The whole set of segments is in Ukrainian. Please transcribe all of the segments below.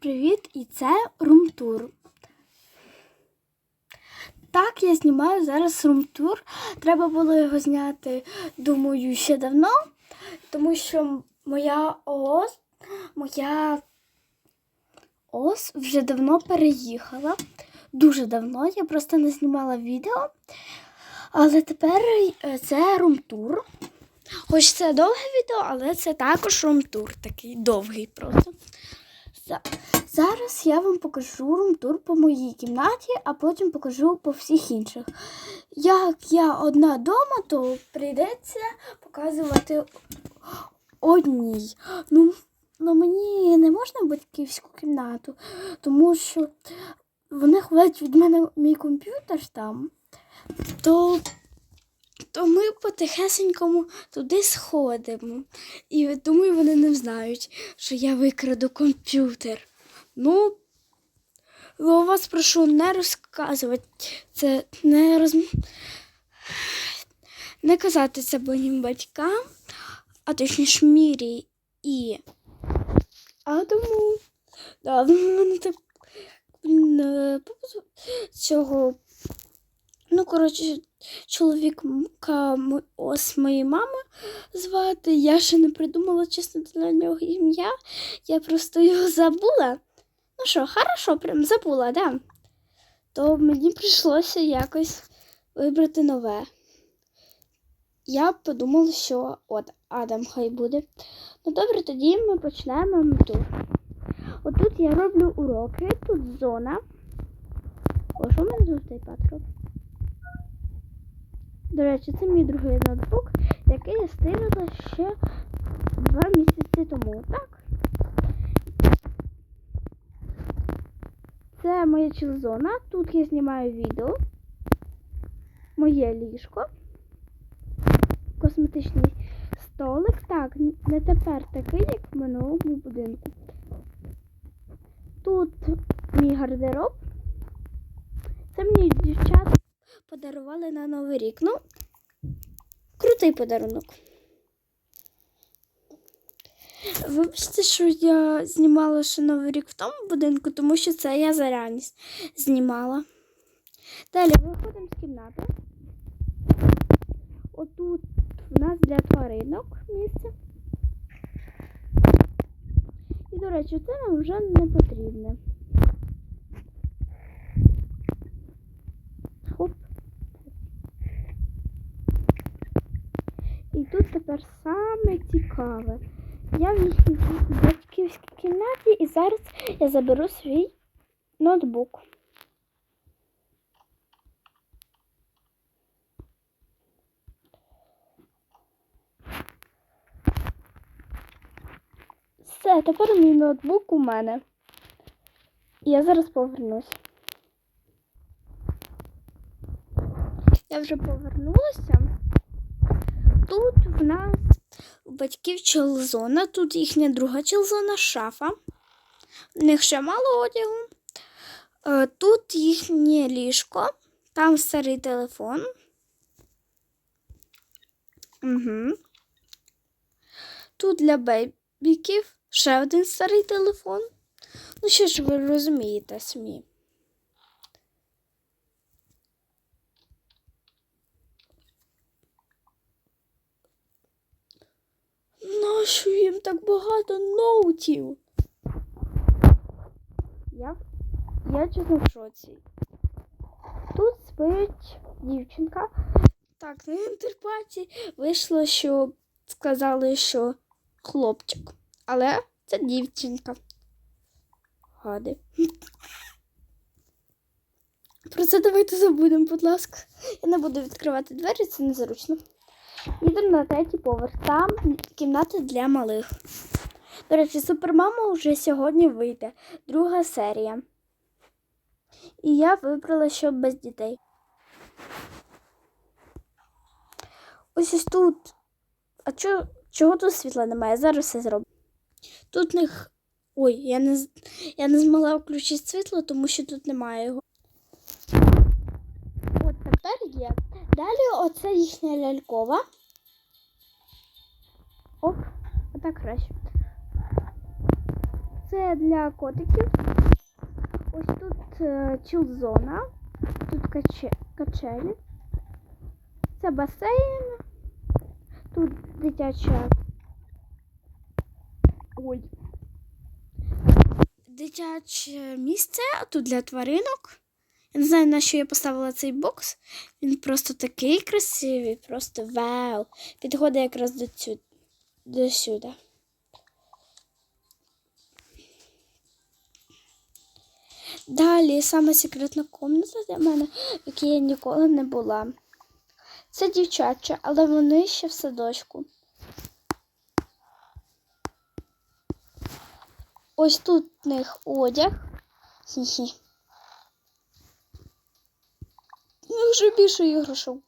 Привіт, і це румтур. Так, я знімаю зараз румтур. Треба було його зняти, думаю, ще давно, тому що моя ООС, моя ОС вже давно переїхала. Дуже давно, я просто не знімала відео. Але тепер е, це румтур. Хоч це довге відео, але це також румтур, такий довгий просто. За- Зараз я вам покажу румтур по моїй кімнаті, а потім покажу по всіх інших. Як я одна вдома, то прийдеться показувати одній. Ну, ну мені не можна батьківську кімнату, тому що вони ховають від мене мій комп'ютер там. То, то ми потихесенькому туди сходимо. І думаю, вони не знають, що я викраду комп'ютер. Ну, вас прошу не розказувати це, не роз... не казати це моїм батькам, а точніше Мірі і Адаму. Да, в мене так е, цього. Ну, коротше, чоловіка ось моєї мами звати. Я ще не придумала чесно для нього ім'я. Я просто його забула. Ну що, хорошо, прям забула, да? То мені прийшлося якось вибрати нове. Я подумала, що от Адам хай буде. Ну добре, тоді ми почнемо тут. Отут я роблю уроки, тут зона. О, що в мене iPad робить? До речі, це мій другий ноутбук, який я стирила ще два місяці тому. Так. Це моя чилзона. Тут я знімаю відео. Моє ліжко. Косметичний столик. Так, не тепер такий, як в минулому будинку. Тут мій гардероб. Це мені дівчата подарували на Новий рік. Ну, крутий подарунок. Вибачте, що я знімала ще Новий рік в тому будинку, тому що це я зарані знімала. Далі виходимо з кімнати. Отут в нас для тваринок місце. І, до речі, це нам вже не потрібне. Хоп. І тут тепер саме цікаве. Я в їхній батьківській кімнаті і зараз я заберу свій ноутбук. Все, тепер мій ноутбук у мене. Я зараз повернусь. Я вже повернулася. Тут в нас у батьків челзона, тут їхня друга челзона, шафа. В них ще мало одягу. Е, Тут їхнє ліжко, там старий телефон. Угу. Тут для бейбіків ще один старий телефон. Ну, що ж ви розумієте самі. Нащо їм так багато ноутів? Я, я чесно в шоці. Тут спить дівчинка. Так, на інтерпаті вийшло, що сказали, що хлопчик. Але це дівчинка. Гади. Про це давайте забудемо, будь ласка. Я не буду відкривати двері, це незручно. Їдемо на третій поверх. Там кімната для малих. До речі, супермама вже сьогодні вийде. Друга серія. І я вибрала, щоб без дітей. Ось ось тут. А чо, чого тут світла немає? Зараз все зроблю. Тут них. Ой, я не, я не змогла включити світло, тому що тут немає його. От тепер є. Далі оце їхня лялькова. Оп, отак краще. Це для котиків. Ось тут е, чілзона, тут качелі. Це басейн. Тут дитяча. Ой. Дитяче місце, а тут для тваринок. Я не знаю, на що я поставила цей бокс. Він просто такий красивий, просто вау. Підходить якраз до, цю, до сюди. Далі саме секретна комната для мене, в якій я ніколи не була. Це дівчача, але вони ще в садочку. Ось тут в них одяг. Хі-хі. Ну, вже більше іграшок.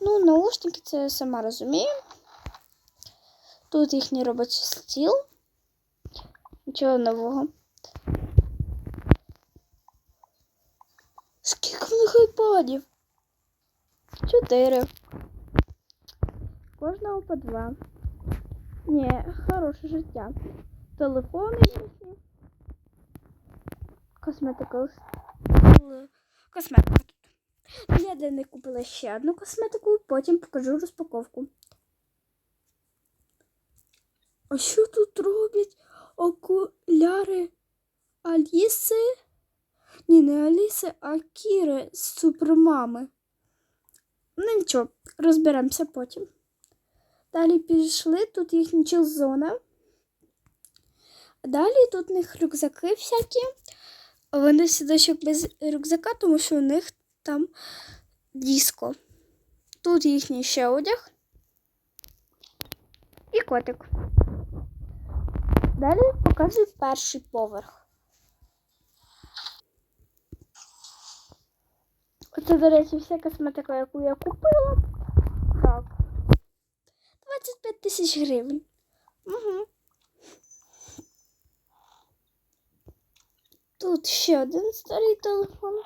Ну, наушники, це я сама розумію. Тут їхній робочий стіл. Нічого нового. Скільки в них айпадів? Чотири. Кожного по два. Ні, хороше життя. Телефони їхні. Косметика. Косметика. Я для них купила ще одну косметику, потім покажу розпаковку. А що тут роблять окуляри Аліси? Ні, не Аліси, а Кіри з супермами. Ну нічого, розберемося потім. Далі пішли, тут їхня чилзона. Далі тут у них рюкзаки всякі. Вони сідочок без рюкзака, тому що у них там диско. Тут їхній ще одяг. І котик. Далі показую перший поверх. Оце, до речі, вся косметика, яку я купила. Так. 25 тисяч гривень. Угу. Тут ще один старий телефон.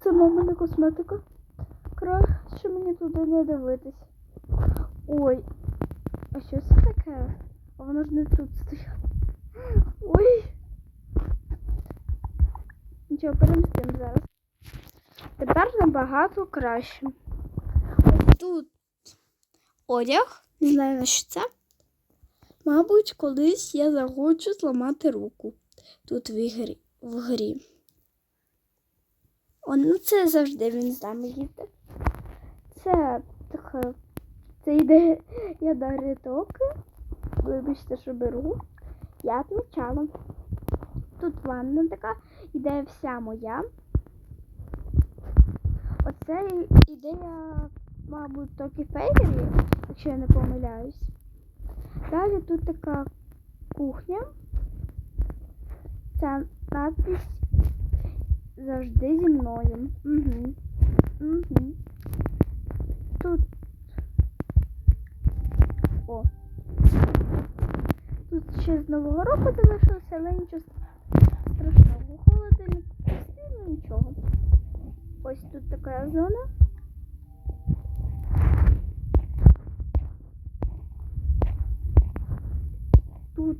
Це мамина косметика. Краще мені туди не дивитись. Ой, а що це таке? А воно ж не тут стоять. Ой. Нічого, перемістимо зараз. Тепер набагато краще. Тут одяг. Не знаю на що це. Мабуть, колись я захочу зламати руку тут в ігрі. В грі. О, ну це завжди він з нами їздить. Це така. Це йде я до рятоки. Вибачте, що беру. Я відмічала. Тут ванна така, іде вся моя. Оце ідея, мабуть, Токі Фейрі, якщо я не помиляюсь. Далі тут така кухня. Ця надпись завжди зі мною. Угу. Угу. Тут. О. Тут ще з Нового року залишилося, але нічого страшного. Холодильник пустий, ну нічого. Ось тут така зона. Тут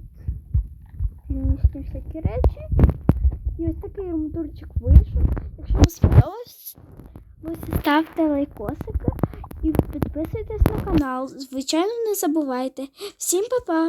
фінішні всякі речі. І ось такий румтурчик вийшов. Якщо вам сподобалось, ви ставте лайкосики і підписуйтесь на канал. Звичайно, не забувайте. Всім па-па!